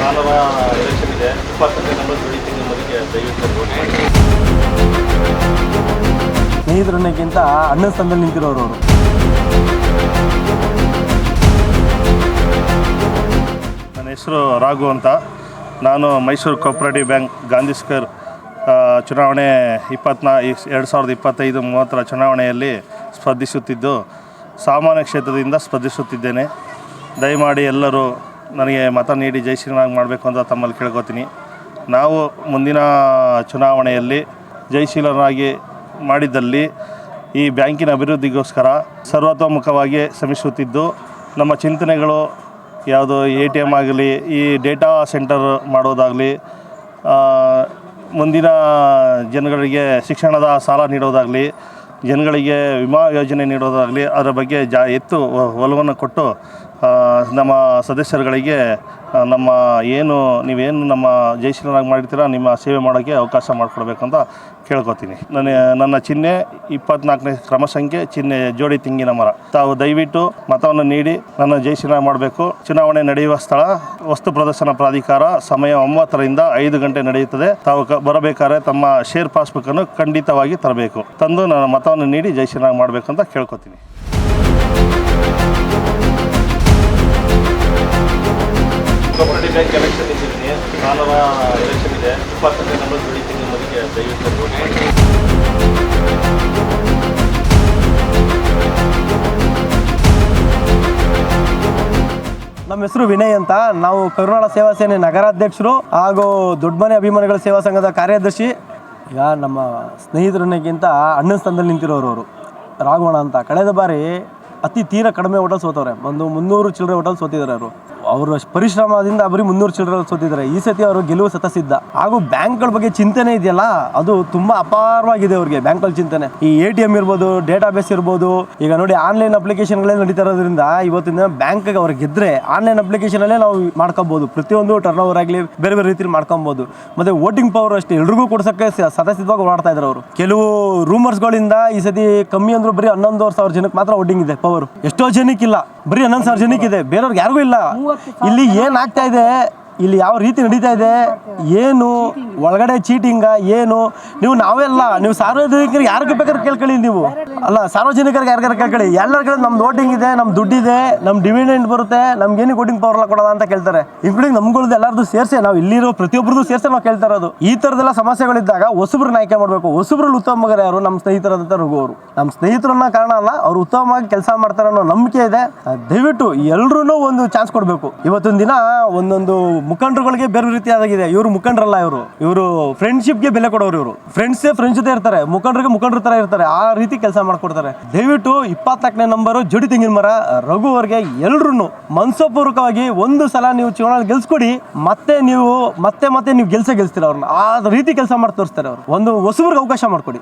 ನಾಲ್ವರ ಎಲೆಕ್ಷನ್ ಇದೆ. ಇಪ್ಪತ್ತನೇ ನಂಬರ್ ದಯವಿಟ್ಟು ಸ್ನೇಹಿತರನ್ನಕ್ಕಿಂತ ಅಣ್ಣನ ಸ್ಥಾನದಲ್ಲಿ ನಿಂತಿರೋರು ಅವರು. ನನ್ನ ಹೆಸರು ರಾಘು ಅಂತ. ನಾನು Mysuru cooperative bank Gandhi square ಚುನಾವಣೆ ಇಪ್ಪತ್ನಾ ಎರಡು ಸಾವಿರದ ಇಪ್ಪತ್ತೈದು ಮೂವತ್ತರ ಚುನಾವಣೆಯಲ್ಲಿ ಸ್ಪರ್ಧಿಸುತ್ತಿದ್ದು ಸಾಮಾನ್ಯ ಕ್ಷೇತ್ರದಿಂದ ಸ್ಪರ್ಧಿಸುತ್ತಿದ್ದೇನೆ. ದಯಮಾಡಿ ಎಲ್ಲರೂ ನನಗೆ ಮತ ನೀಡಿ ಜಯಶ್ರೀನಾಗಿ ಮಾಡಬೇಕು ಅಂತ ತಮ್ಮಲ್ಲಿ ಕೇಳ್ಕೊತೀನಿ. ನಾವು ಮುಂದಿನ ಚುನಾವಣೆಯಲ್ಲಿ ಜಯಶೀಲರಾಗಿ ಮಾಡಿದ್ದಲ್ಲಿ ಈ ಬ್ಯಾಂಕಿನ ಅಭಿವೃದ್ಧಿಗೋಸ್ಕರ ಸರ್ವತೋಮುಖವಾಗಿ ಶ್ರಮಿಸುತ್ತಿದ್ದು, ನಮ್ಮ ಚಿಂತನೆಗಳು ಯಾವುದು ಎ ಟಿ ಎಂ ಆಗಲಿ, ಈ ಡೇಟಾ ಸೆಂಟರ್ ಮಾಡೋದಾಗಲಿ ಮುಂದಿನ ಜನಗಳಿಗೆ ಶಿಕ್ಷಣದ ಸಾಲ ನೀಡೋದಾಗಲಿ, ಜನಗಳಿಗೆ ವಿಮಾ ಯೋಜನೆ ನೀಡೋದಾಗಲಿ, ಅದರ ಬಗ್ಗೆ ಜಾ ಎತ್ತು ಒಲವನ್ನು ಕೊಟ್ಟು ನಮ್ಮ ಸದಸ್ಯರುಗಳಿಗೆ ನಮ್ಮ ಏನು, ನೀವೇನು ನಮ್ಮ ಜಯಶೀಲರಾಗಿ ಮಾಡಿರ್ತೀರ, ನಿಮ್ಮ ಸೇವೆ ಮಾಡೋಕ್ಕೆ ಅವಕಾಶ ಮಾಡಿಕೊಡ್ಬೇಕಂತ ಕೇಳ್ಕೊತೀನಿ. ನನ್ನ ನನ್ನ ಚಿಹ್ನೆ ಇಪ್ಪತ್ನಾಲ್ಕನೇ ಕ್ರಮ ಸಂಖ್ಯೆ ಚಿಹ್ನೆ ಜೋಡಿ ತೆಂಗಿನ ಮರ. ತಾವು ದಯವಿಟ್ಟು ಮತವನ್ನು ನೀಡಿ, ನನ್ನ ಜಯಶೀಲ ಮಾಡಬೇಕು. ಚುನಾವಣೆ ನಡೆಯುವ ಸ್ಥಳ, ವಸ್ತು ಪ್ರದರ್ಶನ ಪ್ರಾಧಿಕಾರ ಸಮಯ ಒಂಬತ್ತರಿಂದ ಐದು ಗಂಟೆ ನಡೆಯುತ್ತದೆ. ತಾವು ಬರಬೇಕಾದ್ರೆ ತಮ್ಮ ಶೇರ್ ಪಾಸ್ಬುಕ್ಕನ್ನು ಖಂಡಿತವಾಗಿ ತರಬೇಕು. ತಂದು ನನ್ನ ಮತವನ್ನು ನೀಡಿ ಜಯಶೀಲ ಮಾಡಬೇಕು ಅಂತ ಕೇಳ್ಕೊತೀನಿ. ನಮ್ಮ ಹೆಸರು ವಿನಯ್ ಅಂತ. ನಾವು ಕರುನಾಡ ಸೇವಾ ಸೇನೆ ನಗರಾಧ್ಯಕ್ಷರು ಹಾಗೂ ದೊಡ್ಡಮನೆ ಅಭಿಮಾನಿಗಳ ಸೇವಾ ಸಂಘದ ಕಾರ್ಯದರ್ಶಿ. ಈಗ ನಮ್ಮ ಸ್ನೇಹಿತರನ್ನಗಿಂತ ಅಣ್ಣನ ಸ್ಥಾನದಲ್ಲಿ ನಿಂತಿರೋರು ಅವರು. ರಾಘವಣ ಅಂತ. ಕಳೆದ ಬಾರಿ ಅತಿ ತೀರ ಕಡಿಮೆ ಹೋಟೆಲ್ ಸೋತವ್ರೆ. ಒಂದು ಮುನ್ನೂರು ಚಿಲ್ಲರೆ ಹೋಟೆಲ್ ಸೋತಿದ್ದಾರೆ ಅವರು. ಅವರ ಪರಿಶ್ರಮದಿಂದ ಬರೀ ಮುನ್ನೂರು ಚಿಲ್ಲರೆ ಸೋತಿದ್ದಾರೆ. ಈ ಸತಿ ಅವರು ಗೆಲುವು ಸತಸಿದ್ದ. ಹಾಗೂ ಬ್ಯಾಂಕ್ಗಳ ಬಗ್ಗೆ ಚಿಂತನೆ ಇದೆಯಲ್ಲ? ಅದು ತುಂಬಾ ಅಪಾರವಾಗಿದೆ ಅವ್ರಿಗೆ ಬ್ಯಾಂಕಲ್ಲಿ ಚಿಂತನೆ. ಈ ಎ ಟಿ ಎಂ ಇರ್ಬೋದು ಡೇಟಾ ಬೇಸ್ ಇರ್ಬೋದು, ಈಗ ನೋಡಿ ಆನ್ಲೈನ್ ಅಪ್ಲಿಕೇಶನ್ಗಳೇ ನಡೀತಾ ಇರೋದ್ರಿಂದ ಇವತ್ತಿನ ಬ್ಯಾಂಕ್ ಅವ್ರು ಗೆದ್ರೆ ಆನ್ಲೈನ್ ಅಪ್ಲಿಕೇಶನ್ ಅಲ್ಲೇ ನಾವು ಮಾಡ್ಕೋಬಹುದು ಪ್ರತಿಯೊಂದು ಟರ್ನ್ ಓವರ್ ಆಗಲಿ ಬೇರೆ ಬೇರೆ ರೀತಿಯಲ್ಲಿ ಮಾಡ್ಕೊಬಹುದು ಮತ್ತೆ ವೋಟಿಂಗ್ ಪವರ್ ಅಷ್ಟೇ. ಎಲ್ರಿಗೂ ಕೊಡ್ಸಕ್ಕೆ ಸದಸ್ಯವಾಗಿ ಓಡಾಡ್ತಾ ಇದ್ರು ಅವರು. ಕೆಲವು ರೂಮರ್ಸ್ ಗಳಿಂದ ಈ ಸತಿ ಕಮ್ಮಿ ಅಂದ್ರೂ ಬರೀ ಹನ್ನೊಂದುವರೆ ಸಾವಿರ ಜನಕ್ಕೆ ಮಾತ್ರ ವೋಟಿಂಗ್ ಇದೆ. ಪವರ್ ಎಷ್ಟೋ ಜನಕ್ಕಿಲ್ಲ. ಬರೀ ಹನ್ನೊಂದು ಸಾವಿರ ಜನಕ್ಕೆ ಇದೆ ಬೇರೆಯವ್ರಿಗೆ ಯಾರಿಗೂ ಇಲ್ಲ. ಇಲ್ಲಿ ಏನ್ ಆಗ್ತಾ ಇದೆ? ಇಲ್ಲಿ ಯಾವ ರೀತಿ ನಡೀತಾ ಇದೆ? ಏನು? ಒಳಗಡೆ ಚೀಟಿಂಗ ಏನು? ನೀವು ನಾವೆಲ್ಲ ನೀವು ಸಾರ್ವಜನಿಕರಿಗೆ ಯಾರಿಗೆ ಬೇಕಾದ್ರೆ ಕೇಳ್ಕೊಳ್ಳಿ ನೀವು. ಅಲ್ಲ, ಸಾರ್ವಜನಿಕರಿಗೆ ಯಾರಿಗಾರ ಕೇಳಿ ಎಲ್ಲರ ಕಡೆ ನಮ್ದು ವೋಟಿಂಗ್ ಇದೆ ನಮ್ ದುಡ್ಡಿದೆ ನಮ್ ಡಿವಿಡೆಂಡ್ ಬರುತ್ತೆ, ನಮ್ಗೆ ಏನು ವೋಟಿಂಗ್ ಪವರ್ ಎಲ್ಲ ಕೊಡೋದ ಅಂತ ಕೇಳ್ತಾರೆ. ಇನ್ಕ್ಲೂಡಿಂಗ್ ನಮ್ಗಳ್ದು ಎಲ್ಲರದು ಸೇರ್ಸೆ, ನಾವು ಇಲ್ಲಿರೋ ಪ್ರತಿಯೊಬ್ಬರದು ಸೇರ್ಸೆ ನಾವು ಕೇಳ್ತಾ ಇರೋದು ಈ ತರದೆಲ್ಲ ಸಮಸ್ಯೆಗಳಿದ್ದಾಗ ಹೊಸಬ್ರನ್ನ ಆಯ್ಕೆ ಮಾಡಬೇಕು. ಹೊಸಬ್ರಲ್ಲಿ ಉತ್ತಮ ಮಗರು ಯಾರು? ನಮ್ಮ ಸ್ನೇಹಿತರಾದಂಥ ರಘು ಅವರು. ನಮ್ಮ ಸ್ನೇಹಿತರನ್ನ ಕಾರಣ ಅಲ್ಲ, ಅವ್ರು ಉತ್ತಮವಾಗಿ ಕೆಲಸ ಮಾಡ್ತಾರೆ ಅನ್ನೋ ನಂಬಿಕೆ ಇದೆ. ದಯವಿಟ್ಟು ಎಲ್ರೂ ಒಂದು ಚಾನ್ಸ್ ಕೊಡಬೇಕು. ಇವತ್ತೊಂದು ದಿನ ಒಂದೊಂದು ಮುಖಂಡರುಗಳಿಗೆ ಬೇರೆ ರೀತಿಯಾದಾಗಿದೆ. ಇವರು ಮುಖಂಡರಲ್ಲ ಇವರು. ಇವರು ಫ್ರೆಂಡ್ಶಿಪ್ಗೆ ಬೆಲೆ ಕೊಡೋರು ಇವರು. ಫ್ರೆಂಡ್ಸೇ ಫ್ರೆಂಡ್ಸ್ ಜೊತೆ ಇರ್ತಾರೆ. ಮುಖಂಡರಿಗೆ ಮುಖಂಡರ ತರ ಇರ್ತಾರೆ. ಆ ರೀತಿ ಕೆಲಸ ಮಾಡ್ಕೊಡ್ತಾರೆ. ದಯವಿಟ್ಟು ಇಪ್ಪತ್ನಾಲ್ಕನೇ ನಂಬರು ಜುಡಿ ತೆಂಗಿನ ಮರ, ರಘು ಅವ್ರಿಗೆ ಎಲ್ರು ಮನಸಪೂರ್ವಕವಾಗಿ ಒಂದು ಸಲ ನೀವು ಚುನಾವಣೆ ಗೆಲ್ಸ್ಕೊಡಿ, ಮತ್ತೆ ನೀವು, ಮತ್ತೆ ಮತ್ತೆ ನೀವು ಗೆಲ್ಸೇ ಗೆಲ್ಸ್ತೀರ ಅವ್ರನ್ನ. ಆ ರೀತಿ ಕೆಲಸ ಮಾಡಿ ತೋರಿಸ್ತಾರೆ ಅವರು. ಒಂದು ಹೊಸಬ್ರಿಗೆ ಅವಕಾಶ ಮಾಡ್ಕೊಡಿ.